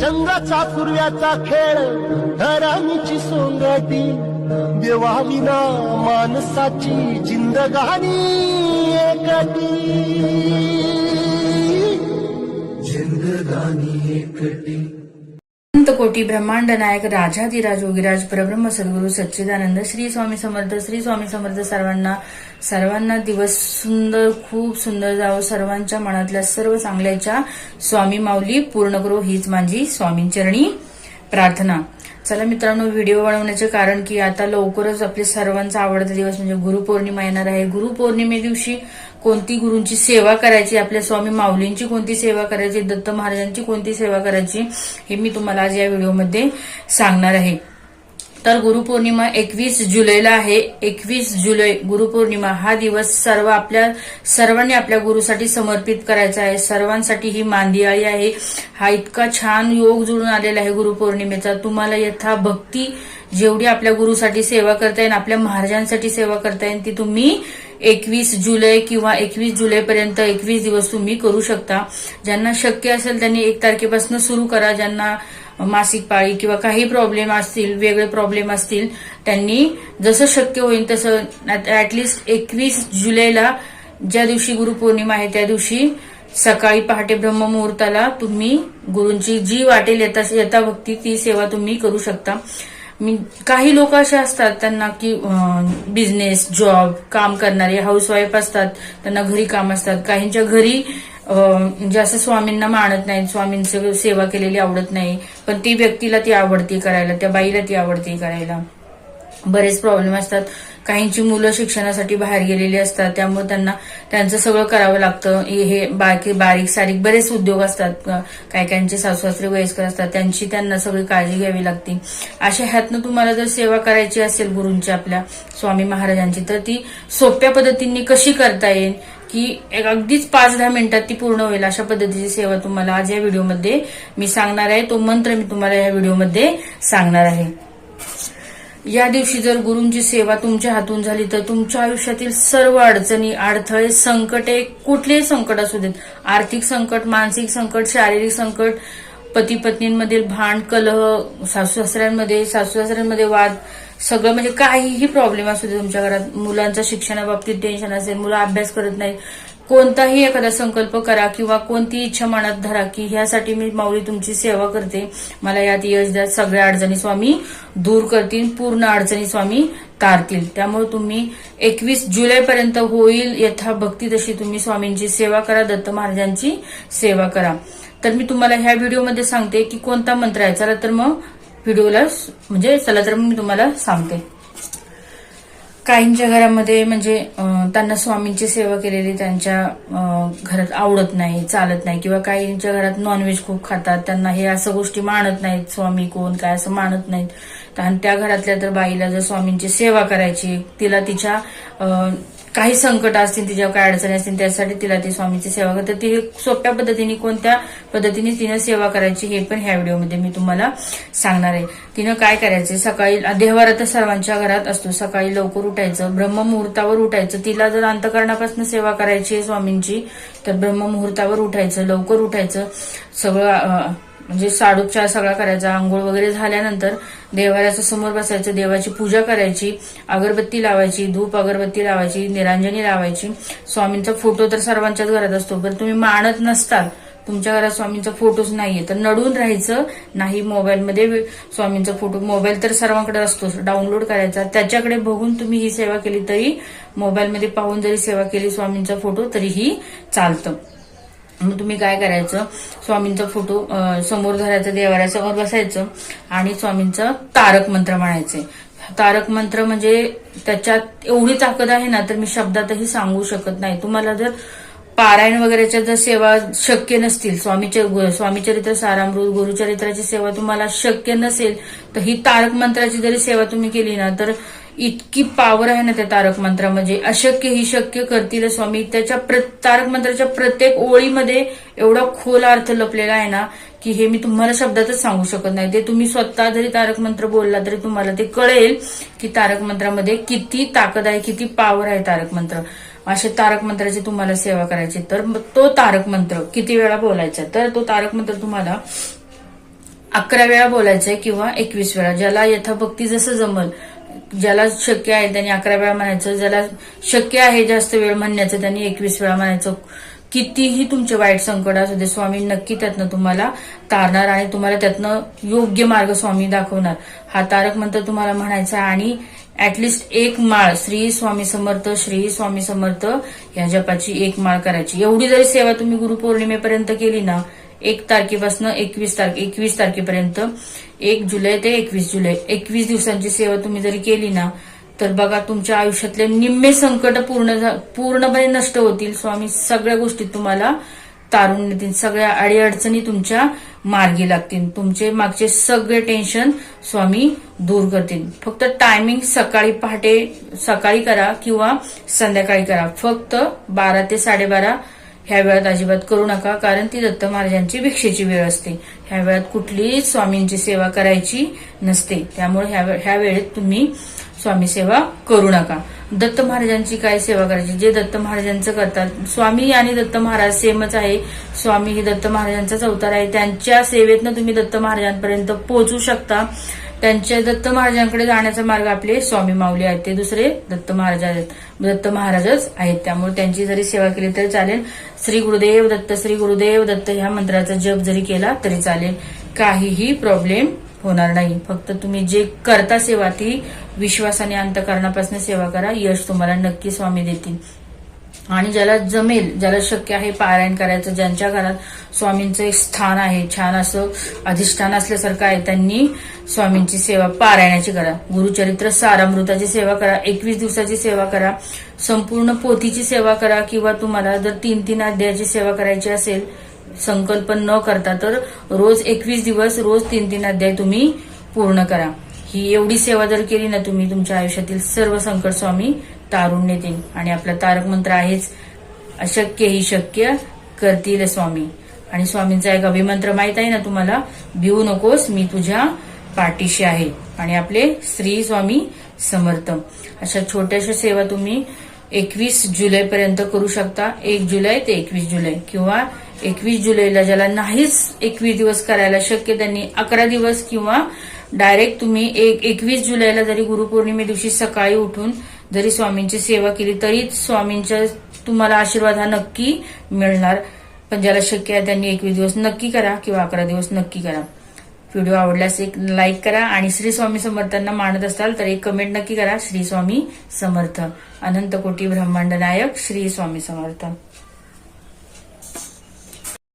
चंद्राचा पूर्व्याचा खेळ धरामीची सोंगटी देवाविना माणसाची जिंदगानी एकटी. जिंदगानी एकटी. कोटी ब्रह्मांड नायक राजाधिराज योगीराज परब्रह्म सद्गुरु सच्चिदानंद श्री स्वामी समर्थ श्री स्वामी समर्थ सर्वांना सर्वांना दिवस सुंदर खूप सुंदर जावो. सर्वांच्या मनातल्या सर्व चांगल्याच्या स्वामी माऊली पूर्ण करो हीच माझी स्वामींचरणी प्रार्थना. चला मित्रांनो व्हिडिओ बनवण्याचे कारण की आता लवकरच आपले सर्वांचा आवडता दिवस म्हणजे गुरुपौर्णिमा येणार आहे. गुरुपौर्णिमे दिवशी कोणती गुरूंची सेवा करायची आपल्या स्वामी माऊलींची कोणती सेवा करायची दत्त महाराजांची कोणती सेवा करायची हे मी तुम्हाला आज या व्हिडिओमध्ये सांगणार आहे. तर गुरुपौर्णिमा एकवीस जुलैला आहे. एकवीस जुलै गुरुपौर्णिमा हा दिवस सर्व आपल्या सर्वांनी आपल्या गुरुसाठी समर्पित करायचा आहे. सर्वांसाठी ही मांदियाळी आहे. हा इतका छान योग जुळून आलेला आहे गुरुपौर्णिमेचा. तुम्हाला यथा भक्ती जेवढी आपल्या गुरुसाठी सेवा करता येईल आपल्या महाराजांसाठी सेवा करता येईल ती तुम्ही एकवीस जुलै किंवा एकवीस जुलैपर्यंत एकवीस दिवस तुम्ही करू शकता. ज्यांना शक्य असेल त्यांनी एक तारखेपासून सुरू करा. ज्यांना मासिक पाळी किंवा काही प्रॉब्लेम असतील वेगळे प्रॉब्लेम असतील त्यांनी जसं शक्य होईल तसं ऍटलिस्ट एकवीस जुलैला ज्या दिवशी गुरुपौर्णिमा आहे त्या दिवशी सकाळी पहाटे ब्रह्ममुहूर्ताला तुम्ही गुरूंची जी वाटेल येता यथा भक्ती ती सेवा तुम्ही करू शकता. मी काही लोक असे असतात त्यांना की बिझनेस जॉब काम करणारे हाऊसवाईफ असतात त्यांना घरी काम असतात. काहींच्या घरी म्हणजे असं स्वामींना मानत नाही स्वामींची सेवा केलेली आवडत नाही पण ती व्यक्तीला ती आवडते करायला त्या बाईला ती आवडते करायला. बरेच प्रॉब्लेम असतात. काहींची मुलं शिक्षणासाठी बाहेर गेलेली असतात त्यामुळे त्यांना त्यांचं सगळं करावं लागतं. हे बाकी बारीक सारीक बरेच उद्योग असतात. काही काहींचे सासू सासरे वयस्कर असतात त्यांची त्यांना सगळी काळजी घ्यावी लागते. अशा ह्यातनं तुम्हाला जर सेवा करायची असेल गुरूंची आपल्या स्वामी महाराजांची तर ती सोप्या पद्धतीने कशी करता येईल? की एक अगदीच पाच दहा मिनिटात ती पूर्ण होईल अशा पद्धतीची सेवा तुम्हाला आज या व्हिडिओमध्ये मी सांगणार आहे. तो मंत्र मी तुम्हाला या व्हिडिओमध्ये सांगणार आहे. या दिवशी जर गुरूंची सेवा तुमच्या हातून झाली तर तुमच्या आयुष्यातील सर्व अडचणी अडथळे संकटे कुठलेही संकट असू देत. आर्थिक संकट मानसिक संकट शारीरिक संकट पती पत्नींमधील भांड कलह सासू सासऱ्यांमध्ये सासू सासऱ्यांमध्ये वाद सगळं म्हणजे काहीही प्रॉब्लेम असू दे तुमच्या घरात. मुलांच्या शिक्षणाबाबतीत टेन्शन असेल मुलं अभ्यास करत नाही कोणताही एखादा संकल्प करा किंवा कोणती इच्छा मनात धरा की ह्यासाठी मी माऊली तुमची सेवा करते. मला यात यश द्या. सगळ्या अडचणी स्वामी दूर करतील. पूर्ण अडचणी स्वामी तारतील. त्यामुळे तुम्ही एकवीस जुलैपर्यंत होईल यथा भक्ती तशी तुम्ही स्वामींची सेवा करा. दत्त महाराजांची सेवा करा. तर मी तुम्हाला ह्या व्हिडिओमध्ये सांगते की कोणता मंत्र आहे. चला तर मग व्हिडिओला म्हणजे चला तर मग मी तुम्हाला सांगते. काहींच्या घरामध्ये म्हणजे त्यांना स्वामींची सेवा केलेली त्यांच्या घरात आवडत नाही चालत नाही किंवा काहींच्या घरात नॉनव्हेज खूप खातात. त्यांना हे असं गोष्टी मानत नाहीत स्वामी कोण काय असं मानत नाहीत. आणि त्या घरातल्या तर बाईला जर स्वामींची सेवा करायची तिला तिच्या काही संकट असतील तिच्या काय अडचणी असतील त्यासाठी तिला ती स्वामीची सेवा करते. ती सोप्या पद्धतीने कोणत्या पद्धतीने तिनं सेवा करायची हे पण ह्या व्हिडिओमध्ये मी तुम्हाला सांगणार आहे. तिनं काय करायचं सकाळी देहवारा तर सर्वांच्या घरात असतो. सकाळी लवकर उठायचं ब्रह्ममुहूर्तावर उठायचं. तिला जर अंतकरणापासून सेवा करायची आहे स्वामींची तर ब्रह्ममुहूर्तावर उठायचं लवकर उठायचं. सगळं म्हणजे साडोपचार सगळा करायचा. आंघोळ वगैरे झाल्यानंतर देवाऱ्याच्या समोर बसायचं देवाची पूजा करायची अगरबत्ती लावायची धूप अगरबत्ती लावायची निरांजनी लावायची. स्वामींचा फोटो तर सर्वांच्याच घरात असतो पण तुम्ही मानत नसताल तुमच्या घरात स्वामींचा फोटोच नाहीये. तर नडून राहायचं नाही मोबाईलमध्ये स्वामींचा फोटो. मोबाईल तर सर्वांकडे असतो डाउनलोड करायचा. त्याच्याकडे बघून तुम्ही ही सेवा केली तरी मोबाईलमध्ये पाहून जरी सेवा केली स्वामींचा फोटो तरीही चालतं. मग तुम्ही काय करायचं? स्वामींचा फोटो समोर धरायचा देवाऱ्यासमोर बसायचं आणि स्वामींचं तारक मंत्र म्हणायचे. तारक मंत्र म्हणजे त्याच्यात एवढी ताकद आहे ना तर मी शब्दातही सांगू शकत नाही. तुम्हाला जर पारायण वगैरेच्या जर सेवा शक्य नसतील स्वामीचे स्वामीचरित्र सारामृत गुरुचरित्राची सेवा तुम्हाला शक्य नसेल तर ही तारक मंत्राची जरी सेवा तुम्ही केली ना तर इतकी पावर आहे ना त्या तारक मंत्रा म्हणजे अशक्य ही शक्य करतील स्वामी त्याच्या तारक मंत्राच्या प्रत्येक ओळीमध्ये एवढा खोल अर्थ लपलेला आहे ना की हे मी तुम्हाला शब्दातच सांगू शकत नाही. ते तुम्ही स्वतः जरी तारक मंत्र बोलला तरी तुम्हाला ते कळेल की तारक मंत्रामध्ये किती ताकद आहे किती पावर आहे तारक मंत्र. असे तारक मंत्राची तुम्हाला सेवा करायची. तर तो तारक मंत्र किती वेळा बोलायचा? तर तो तारक मंत्र तुम्हाला अकरा वेळा बोलायचंय किंवा एकवीस वेळा. ज्याला यथाभक्ती जसं जमल ज्याला शक्य आहे त्यांनी अकरा वेळा म्हणायचं ज्याला शक्य आहे जास्त वेळ म्हणण्याचं त्यांनी एकवीस वेळा म्हणायचं. कितीही तुमचे वाईट संकट असू दे स्वामी नक्की त्यातनं तुम्हाला तारणार आणि तुम्हाला त्यातनं योग्य मार्ग स्वामी दाखवणार. हा तारक मंत्र तुम्हाला म्हणायचा आणि ऍटलिस्ट एक माळ श्री स्वामी समर्थ श्री स्वामी समर्थ या जपाची एक माळ करायची. एवढी जरी सेवा तुम्ही गुरुपौर्णिमेपर्यंत केली ना एक तारखेपासून एकवीस तारखे एकवीस तारखेपर्यंत एक जुलै ते एकवीस जुलै. एकवीस दिवसांची सेवा तुम्ही जरी केली ना तर बघा तुमच्या आयुष्यातले निम्मे संकट पूर्ण झा- पूर्णपणे नष्ट होतील. स्वामी सगळ्या गोष्टी तुम्हाला तारून नेतील. सगळ्या अडीअडचणी तुमच्या मार्गी लागतील. तुमचे मागचे सगळे टेन्शन स्वामी दूर करतील. फक्त टायमिंग सकाळी पहाटे सकाळी करा किंवा संध्याकाळी करा. फक्त बारा ते साडेबारा ह्या वेळात अजिबात करू नका कारण ती दत्त महाराजांची भिक्षेची वेळ असते. ह्या वेळात कुठलीच स्वामींची सेवा करायची नसते. त्यामुळे ह्या ह्या वेळेत तुम्ही स्वामी सेवा करू नका. दत्त महाराजांची काय सेवा करायची? जे दत्त महाराजांचं करतात स्वामी आणि दत्त महाराज सेमच आहे. स्वामी हे दत्त महाराजांचाच अवतार आहे. त्यांच्या सेवेतनं तुम्ही दत्त महाराजांपर्यंत पोहोचू शकता. त्यांच्या दत्त महाराजांकडे जाण्याचा मार्ग आपले स्वामी माऊली आहेत ते दुसरे दत्त महाराज आहेत. दत्त महाराजच आहेत. त्यामुळे त्यांची जरी सेवा केली तरी चालेल. श्री गुरुदेव दत्त श्री गुरुदेव दत्त ह्या मंत्राचा जप जरी केला तरी चालेल. काहीही प्रॉब्लेम होणार नाही. फक्त तुम्ही जे करता सेवा ती विश्वासाने अंतकरणापासून सेवा करा. यश तुम्हाला नक्की स्वामी देतील. आणि ज्याला जमेल ज्याला शक्य आहे पारायण करायचं ज्यांच्या घरात स्वामींचं एक स्थान आहे छान असं अधिष्ठान असल्यासारखं आहे त्यांनी स्वामींची सेवा पारायणाची करा. गुरुचरित्र सारामृताची सेवा करा एकवीस दिवसाची सेवा करा संपूर्ण पोथीची सेवा करा किंवा तुम्हाला जर तीन तीन अध्यायाची सेवा करायची असेल संकल्प न करता तर रोज एकवीस दिवस रोज तीन तीन अध्याय तुम्ही पूर्ण करा. ही एवढी सेवा जर केली ना तुम्ही तुमच्या आयुष्यातील सर्व संकट स्वामी तारुण्य दिन आणि आपला तारक मंत्र आहेच अशक्य ही शक्य करतील स्वामी. आणि स्वामींचा एक अभिमंत्र माहीत आहे ना तुम्हाला? भिवू नकोस मी तुझ्या पाठीशी आहे. आणि आपले श्री स्वामी समर्थ. अशा छोट्याशा सेवा तुम्ही एकवीस जुलैपर्यंत करू शकता. एक जुलै ते एकवीस जुलै. किंवा एकवीस जुलैला ज्याला नाहीच एकवीस दिवस करायला शक्य त्यांनी अकरा दिवस किंवा डायरेक्ट तुम्ही एक एकवीस जुलैला जरी गुरुपौर्णिमे दिवशी सकाळी उठून जरी स्वामींची सेवा केली तरी स्वामींच्या तुम्हाला आशीर्वाद हा नक्की मिळणार. पण ज्याला शक्य आहे त्यांनी एकवीस दिवस नक्की करा किंवा अकरा दिवस नक्की करा. व्हिडिओ आवडल्यास एक लाईक करा आणि श्री स्वामी समर्थांना मानत असाल तर एक कमेंट नक्की करा. श्री स्वामी समर्थ. अनंत कोटी ब्रह्मांड नायक श्री स्वामी समर्थ.